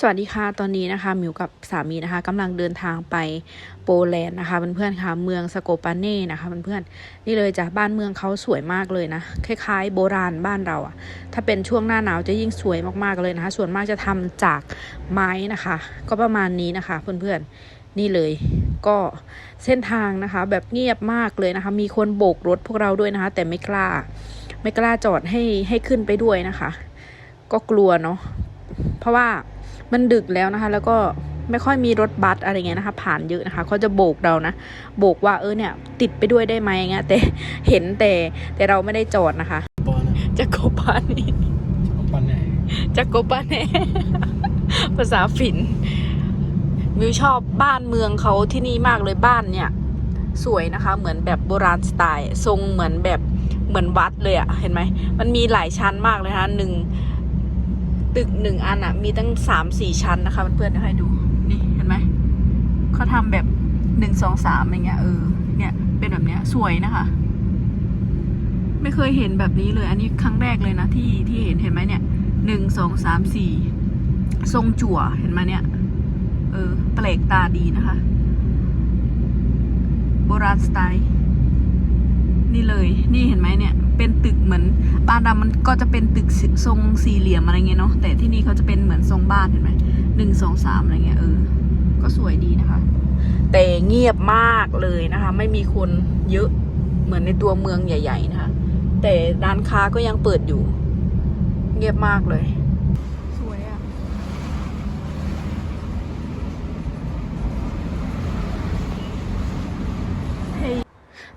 สวัสดีค่ะ ตอนนี้นะคะมิวกับสามีนะคะกำลังเดินทางไปโปแลนด์นะคะเพื่อนๆค่ะเมืองสโกปาเน่นะคะเพื่อนๆนี่เลยจ้ะบ้านเมืองเขาสวยมากเลยนะคล้ายๆ โบราณบ้านเราอะถ้าเป็นช่วงหน้าหนาวจะยิ่งสวยมากๆเลยนะคะส่วนมากจะทำจากไม้นะคะ ก็ประมาณนี้นะคะ เพื่อนๆนี่เลยก็เส้นทางนะคะ แบบเงียบมากเลยนะคะ มีคนโบกรถพวกเราด้วยนะคะ แต่ไม่กล้า ไม่กล้าจอดให้ให้ขึ้นไปด้วยนะคะ ก็กลัวเนาะ ราะว่ามันดึกแล้วนะคะ แล้วก็ไม่ค่อยมีรถบัสอะไรเงี้ยนะคะ ผ่านเยอะนะคะเขาจะโบกเรานะ โบกว่าเออเนี่ย ติดไปด้วยได้ไหมเงี้ยแต่เห็นแต่แต่เราไม่ได้จอดนะคะปอนจะโกปานี่ปอนไหนจะโกปาเน่ภาษาฝินมิวชอบบ้านเมืองเขาที่นี่มากเลยบ้านเนี่ยสวยนะคะ เหมือนแบบโบราณสไตล์ ทรงเหมือนแบบเหมือนวัดเลยอะเห็นไหมมันมีหลายชั้นมากเลยนะคะหนึ่ง ตึกหนึ่งอันอะมีตั้งสามสี่ชั้นนะคะเพื่อนๆเดี๋ยวให้ดู นี่เห็นไหมเขาทำแบบหนึ่งสองสามอะไรเงี้ยเออเนี่ย เป็นแบบเนี้ยสวยนะคะ ไม่เคยเห็นแบบนี้เลย อันนี้ครั้งแรกเลยนะที่ที่เห็นเห็นไหมเนี่ยหนึ่งสองสามสี่ทรงจั่วเห็นไหมเนี่ย เออแปลกตาดีนะคะ โบราณสไตล์ นี่เลย นี่เห็นไหมเนี่ย เป็นตึกเหมือนบ้านเรามันก็จะเป็นตึกทรงสี่เหลี่ยมอะไรเงี้ยเนาะแต่ที่นี่เขาจะเป็นเหมือนทรงบ้านเห็นไหมหนึ่งสองสามอะไรเงี้ยเออ ก็สวยดีนะคะ แต่เงียบมากเลยนะคะ ไม่มีคนเยอะเหมือนในตัวเมืองใหญ่ ๆ นะคะ แต่ร้านค้าก็ยังเปิดอยู่ เงียบมากเลย สวยอะ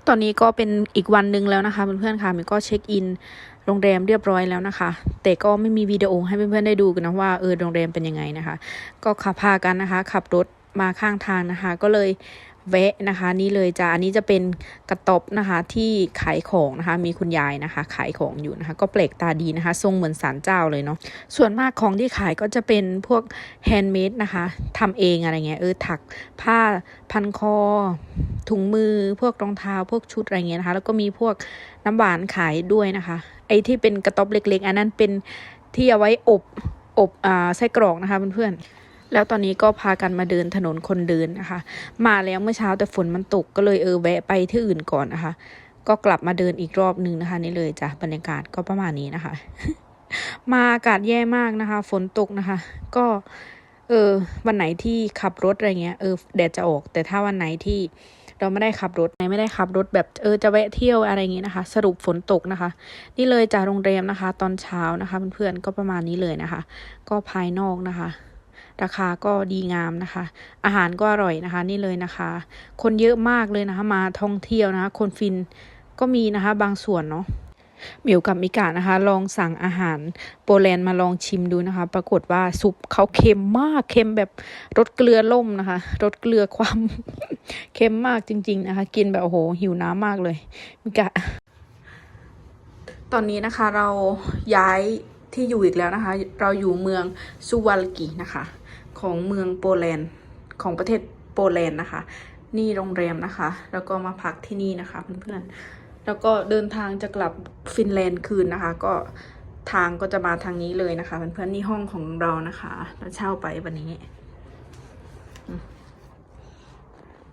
ตอนนี้ก็เป็นอีกวันหนึ่งแล้วนะคะเพื่อนๆค่ะมินก็เช็คอินโรงแรมเรียบร้อยแล้วนะคะ แต่ก็ไม่มีวิดีโอให้เพื่อนๆได้ดูกันนะว่าเออโรงแรมเป็นยังไงนะคะ ก็ขับพากันนะคะ ขับรถมาข้างทางนะคะ ก็เลย แวะนะคะนี่เลยจ้ะอันนี้จะเป็นกระต๊อบนะคะที่ขายของนะคะมีคุณยายนะคะ ขายของอยู่นะคะ ก็แปลกตาดีนะคะ ทรงเหมือนศาลเจ้าเลยเนาะส่วนมากของที่ขายก็จะเป็นพวกแฮนด์เมดนะคะทำเองอะไรเงี้ยเออถักผ้าพันคอ ถุงมือพวกรองเท้าพวกชุดอะไรเงี้ยนะคะ แล้วก็มีพวกน้ำหวานขายด้วยนะคะ ไอ้ที่เป็นกระต๊อบเล็ก ๆ อันนั้นเป็นที่เอาไว้อบอบอ่าไส้กรอกนะคะเพื่อนๆ แล้วตอนนี้ก็พากันมาเดินถนนคนเดินนะคะ มาแล้วเมื่อเช้าแต่ฝนมันตกก็เลยเออแวะไปที่อื่นก่อนนะคะ ก็กลับมาเดินอีกรอบนึงนะคะ นี่เลยจ้ะบรรยากาศก็ประมาณนี้นะคะ มาอากาศแย่มากนะคะ ฝนตกนะคะ ก็เออวันไหนที่ขับรถอะไรเงี้ยเออแดดจะออก แต่ถ้าวันไหนที่เราไม่ได้ขับรถไม่ได้ขับรถแบบเออจะแวะเที่ยวอะไรอย่างงี้นะคะ สรุปฝนตกนะคะ นี่เลยจากโรงแรมนะคะ ตอนเช้านะคะเพื่อนๆก็ประมาณนี้เลยนะคะ ก็ภายนอกนะคะ ราคาก็ดีงามนะคะ อาหารก็อร่อยนะคะนี่เลยนะคะ คนเยอะมากเลยนะคะมาท่องเที่ยวนะคะ คนฟินก็มีนะคะบางส่วนเนาะหมิวกับมิกานะคะ ลองสั่งอาหารโปแลนด์มาลองชิมดูนะคะ ปรากฏว่าซุปเขาเค็มมากเค็มแบบรสเกลือล่มนะคะรสเกลือความเค็มมากจริง ๆนะคะ กินแบบโอ้โหหิวน้ำมากเลยมิกะตอนนี้นะคะเราย้ายที่อยู่อีกแล้วนะคะ เราอยู่เมืองซูวาลกินะคะ ของเมืองโปแลนด์ของประเทศโปแลนด์นะคะ นี่โรงแรมนะคะ แล้วก็มาพักที่นี่นะคะเพื่อนๆแล้วก็เดินทางจะกลับฟินแลนด์คืนนะคะ ก็ทางก็จะมาทางนี้เลยนะคะเพื่อนๆนี่ห้องของเรานะคะเราเช่าไปวันนี้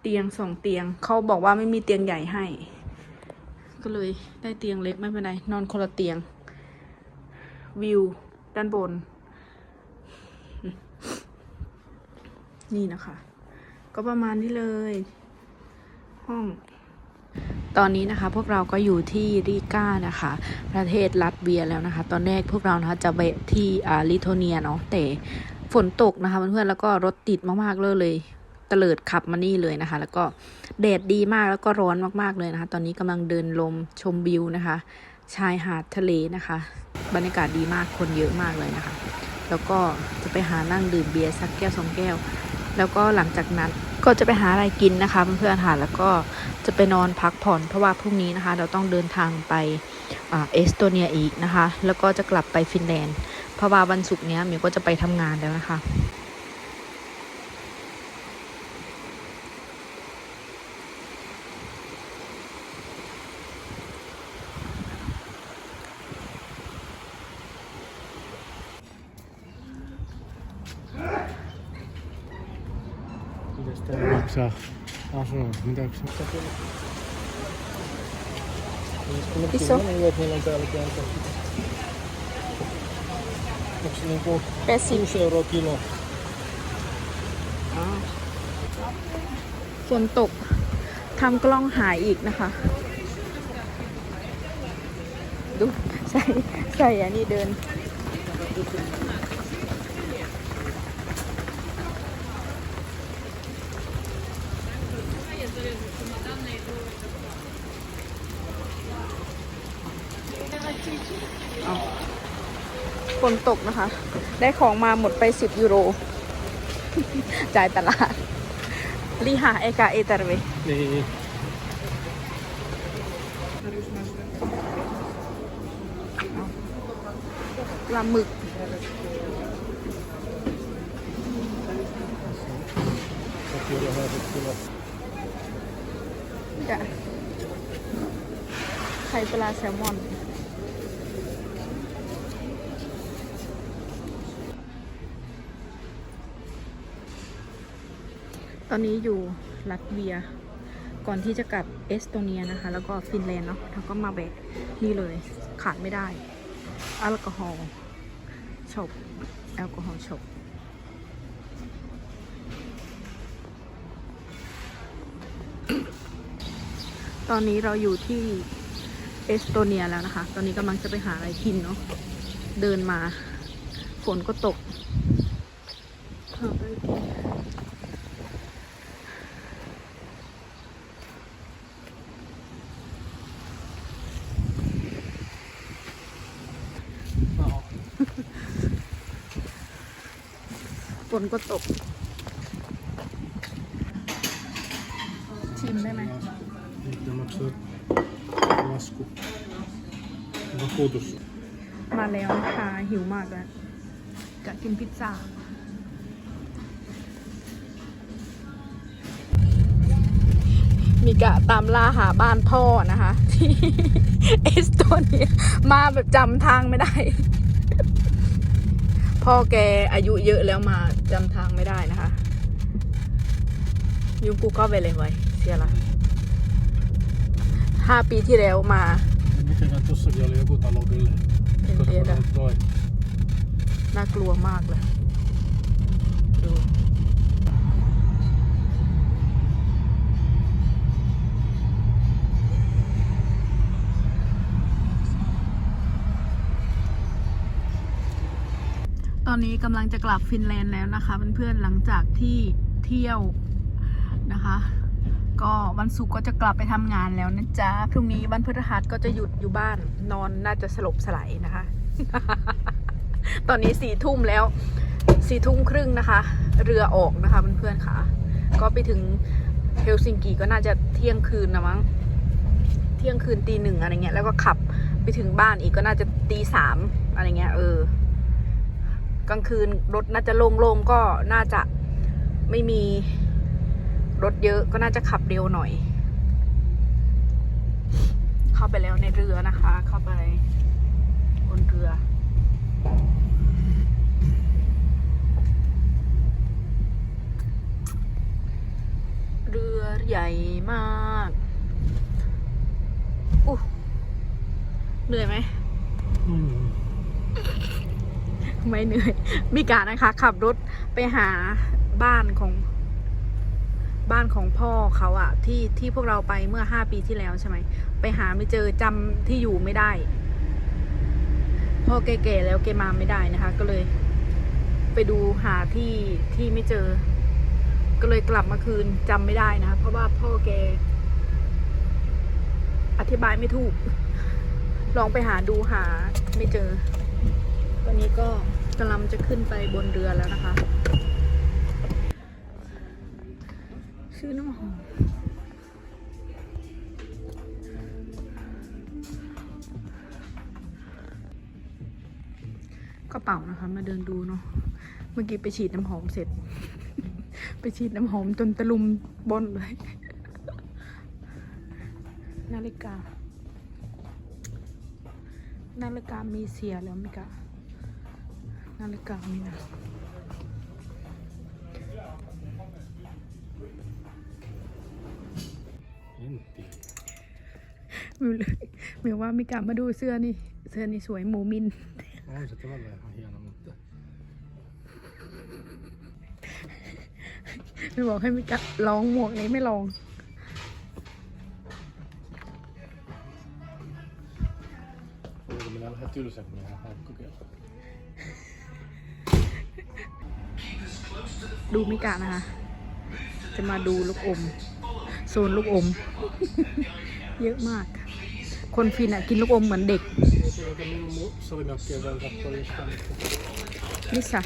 เตียงสองเตียงเขาบอกว่าไม่มีเตียงใหญ่ให้ ก็เลยได้เตียงเล็กไม่เป็นไรนอนคนละเตียง วิวด้านบน นี่นะคะ ก็ประมาณนี้เลย ห้อง ตอนนี้นะคะพวกเราก็อยู่ที่ริก้านะคะ ประเทศลัตเวียแล้วนะคะ ตอนแรกพวกเรานะคะจะไปที่อ่าลิโทเนียเนาะแต่ฝนตกนะคะเพื่อนๆแล้วก็รถติดมากๆเลยเลยตเลิดขับมานี่เลยนะคะ แล้วก็แดดดีมากแล้วก็ร้อนมากๆเลยนะคะ ตอนนี้กำลังเดินลมชมวิวนะคะ ชายหาดทะเลนะคะ บรรยากาศดีมากคนเยอะมากเลยนะคะ แล้วก็จะไปหานั่งดื่มเบียร์สักแก้วสองแก้ว แล้วก็หลังจากนั้นก็จะไปหาอะไรกินนะคะเพื่อนๆค่ะแล้วก็จะไปนอนพักผ่อนเพราะว่าพรุ่งนี้นะคะ เราต้องเดินทางไปอเอสโตเนียอีกนะคะ แล้วก็จะกลับไปฟินแลนด์เพราะว่าวันศุกร์นี้มิวก็จะไปทำงานแล้วนะคะ on täälläkin aika. Onko se niinku 80 6 euroa kilo? ฝนตกทำกล้องหายอีกนะคะ ดู ใส่ใส่อันนี้เดิน ฝนตกนะคะ ได้ของมาหมดไป 10 ยูโร จ่ายตลาดลีหาเอกาเอตารเว Niin. ปลาหมึกไข่ปลาแซลมอน ตอนนี้อยู่ลัตเวีย ก่อนที่จะกลับเอสโตเนียนะคะ แล้วก็ฟินแลนด์เนาะแล้วก็มาแบกนี่เลยขาดไม่ได้แอลกอฮอล์ชบแอลกอฮอล์ชบตอนนี้เราอยู่ที่เอสโตเนียแล้วนะคะ ตอนนี้กำลังจะไปหาอะไรกินเนาะ เดินมา ฝนก็ตกหาอะไรกิน นก็ตก ชิมได้ไหม Nyt maksaa lasku. Vakuutus. มาแล้วนะคะหิวมากแล้วกะกินพิซซ่ามีกะตามล่าหาบ้านพ่อนะคะ ที่เอสโตเนียมาแบบจำทางไม่ได้ พ่อแกอายุเยอะแล้วมาจำทางไม่ได้นะคะ ยุงกูก็ไปเลยไว้เสียละห้าปีที่แล้วมา เป็นเดดอะน่ากลัวมากเลย ดู ตอนนี้กำลังจะกลับฟินแลนด์แล้วนะคะเพื่อนๆหลังจากที่เที่ยวนะคะ ก็วันศุกร์ก็จะกลับไปทำงานแล้วนะจ๊ะพรุ่งนี้วันพฤหัสก็จะหยุดอยู่บ้านนอนน่าจะสลบสลายนะคะ ตอนนี้สี่ทุ่มแล้วสี่ทุ่มครึ่งนะคะ เรือออกนะคะเพื่อนๆค่ะ ก็ไปถึงเฮลซิงกิก็น่าจะเที่ยงคืนนะมั้งเที่ยงคืนตีหนึ่งอะไรเงี้ยแล้วก็ขับไปถึงบ้านอีกก็น่าจะตีสามอะไรเงี้ยเออ กลางคืนรถน่าจะโล่งๆก็น่าจะไม่มีรถเยอะก็น่าจะขับเร็วหน่อย เข้าไปแล้วในเรือนะคะ เข้าไปบนเรือ เรือใหญ่มากอู้เหนื่อยไหม ไม่เหนื่อยมีกานะคะ ขับรถไปหาบ้านของบ้านของพ่อเขาอะที่ที่พวกเราไปเมื่อห้าปีที่แล้วใช่ไหมไปหาไม่เจอจำที่อยู่ไม่ได้ พ่อแก่ๆแล้วแกมาไม่ได้นะคะ ก็เลย ไปดูหาที่ที่ไม่เจอ ก็เลยกลับมาคืนจำไม่ได้นะคะเพราะว่าพ่อแกอธิบายไม่ถูก ลองไปหาดูหาไม่เจอ อนนี้ก็กำลังจะขึ้นไปบนเรือแล้วนะคะซื้อน้ำหอมกระเป๋านะคะ มาเดินดูเนาะเมื่อกี้ไปฉีดน้ำหอมเสร็จ ไปฉีดน้ำหอมจนตะลุมบนเลย นาฬิกา นาฬิกามีเสียแล้วมิกะ นาฬิกามีนะมิวเลยมิวว่ามิกามาดูเสื้อนี่ เสื้อนี่สวยหมูมิน ไม่บอกให้มิกะลองหมวกนี้ไม่ลองมันน่าจะตื่นเต้นนะครับก็เกี่ยว ดูมิกานะคะ จะมาดูลูกอม โซนลูกอม เยอะมาก คนฟินอะ กินลูกอมเหมือนเด็ก Eikä minun mu- sormenjälkeen voi katsoa jostain, mutta นิสา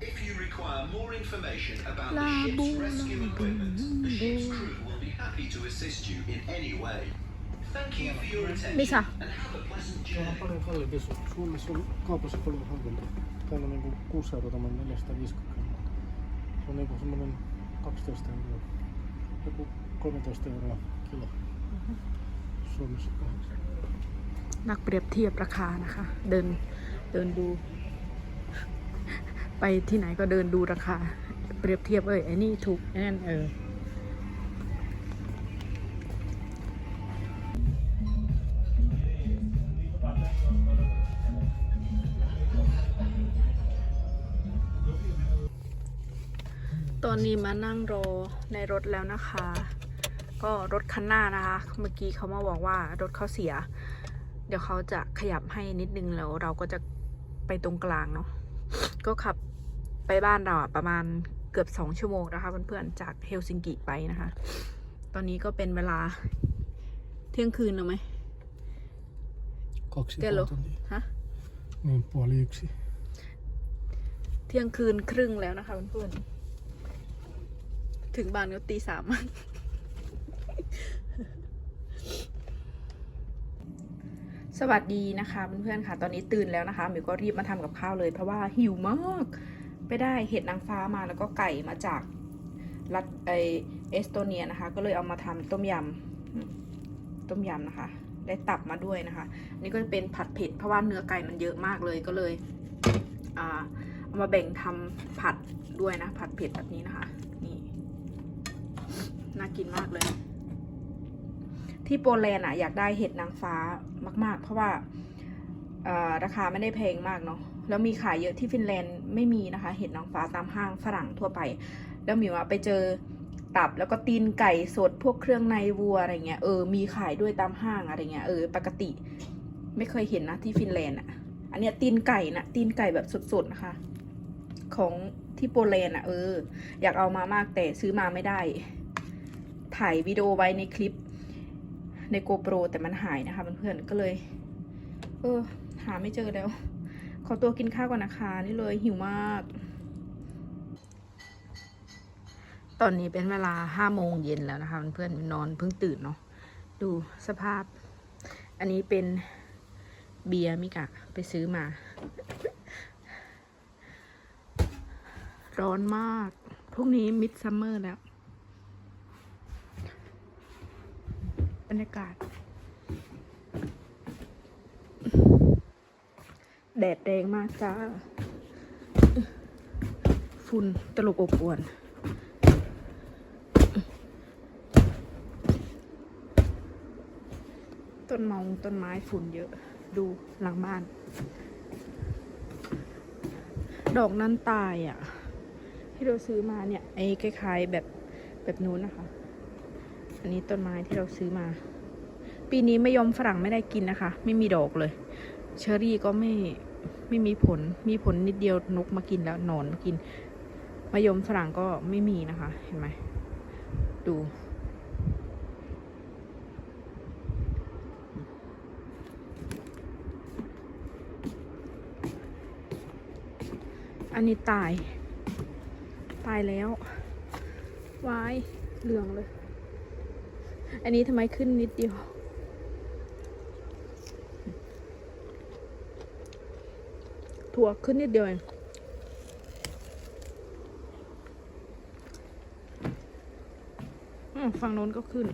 indoor spaces is prohibited. Smoking is permitted only in designated areas on the outer deck. Never throw cigarettes overboard. Only use the special ashtrays located in the smoking area. If you require more information about the ship's rescue equipment, the ship's crew will be happy to assist you in any way. Thank you for your attention Lisa. and have a pleasant se on journey. paljon kalliimpi. Su- Suomessa on kaupassa paljon halvempi. Täällä on niinku 6 euroa tommonen 450 grammaa. Se on niinku semmonen 12 euroa. Joku 13 euroa kilo. Suomessa 8. นักเปรียบเทียบราคานะคะ เดินเดินดู ไปที่ไหนก็เดินดูราคา เปรียบเทียบเอ้ยไอ้นี่ถูกไอ้นั่นเออตอนนี้มานั่งรอในรถแล้วนะคะ ก็รถคันหน้านะคะ เมื่อกี้เขามาบอกว่ารถเขาเสีย เดี๋ยวเขาจะขยับให้นิดนึงแล้วเราก็จะไปตรงกลางเนาะ ก็ขับไปบ้านเราอะประมาณเกือบสองชั่วโมงนะคะเพื่อนๆจากเฮลซิงกิไปนะคะ ตอนนี้ก็เป็นเวลาเที่ยงคืนแล้วไหม Kaksi Kello. puoli tuntia. ฮะ Niin, puoli yksi. เที่ยงคืนครึ่งแล้วนะคะเพื่อนๆถึงบ้านก็ตีสาม สวัสดีนะคะเพื่อนๆค่ะ ตอนนี้ตื่นแล้วนะคะมิวก็รีบมาทำกับข้าวเลย เพราะว่าหิวมาก ไปได้เห็ดนางฟ้ามาแล้วก็ไก่มาจากรัฐไอเอสโตเนียนะคะ ก็เลยเอามาทำต้มยำต้มยำนะคะ ได้ตับมาด้วยนะคะอันนี้ก็จะเป็นผัดเผ็ดเพราะว่าเนื้อไก่มันเยอะมากเลยก็เลยอ่าเอามาแบ่งทำผัดด้วยนะ ผัดเผ็ดแบบนี้นะคะ นี่น่ากินมากเลย ที่โปแลนด์อะอยากได้เห็ดนางฟ้ามาก ๆ เพราะว่าราคาไม่ได้แพงมากเนาะแล้วมีขายเยอะที่ฟินแลนด์ไม่มีนะคะ เห็ดนางฟ้าตามห้างฝรั่งทั่วไป แล้วหมิวอะไปเจอตับแล้วก็ตีนไก่สดพวกเครื่องในวัวอะไรเงี้ยเออมีขายด้วยตามห้างอะไรเงี้ยเออปกติ ไม่เคยเห็นนะที่ฟินแลนด์อะ อันเนี้ยตีนไก่นะตีนไก่แบบสดๆนะคะ ของที่โปแลนด์อะเออ อยากเอามามากแต่ซื้อมาไม่ได้ ถ่ายวิดีโอไว้ในคลิป ในโกโปรแต่มันหายนะคะเพื่อนๆก็เลย เออ หาไม่เจอแล้ว ขอตัวกินข้าวก่อนนะคะ นี่เลยหิวมาก ตอนนี้เป็นเวลาห้าโมงเย็นแล้วนะคะเพื่อนๆนอนเพิ่งตื่นเนาะดูสภาพ อันนี้เป็นเบียร์มิกะไปซื้อมา ร้อนมาก พรุ่งนี้มิดซัมเมอร์แล้ว รรยากาศ แดดแรงมากจ้า ฝุ่นตลบอบอวนต้นมองต้นไม้ฝุ่นเยอะ ดูหลังบ้าน ดอกนั้นตายอะ ที่เราซื้อมาเนี่ย ไอ้คล้ายๆแบบแบบนู้นนะคะ อันนี้ต้นไม้ที่เราซื้อมา ปีนี้ไม่ยอมฝรั่งไม่ได้กินนะคะ ไม่มีดอกเลย เชอรี่ก็ไม่ไม่มีผล มีผลนิดเดียวนกมากินแล้วนอนมากินมะยมฝรั่งก็ไม่มีนะคะ เห็นไหม ดู อันนี้ตาย ตายแล้ว วาย เหลืองเลย อันนี้ทำไมขึ้นนิดเดียว ถั่วขึ้นนิดเดียวเองฝั่งโน้นก็ขึ้น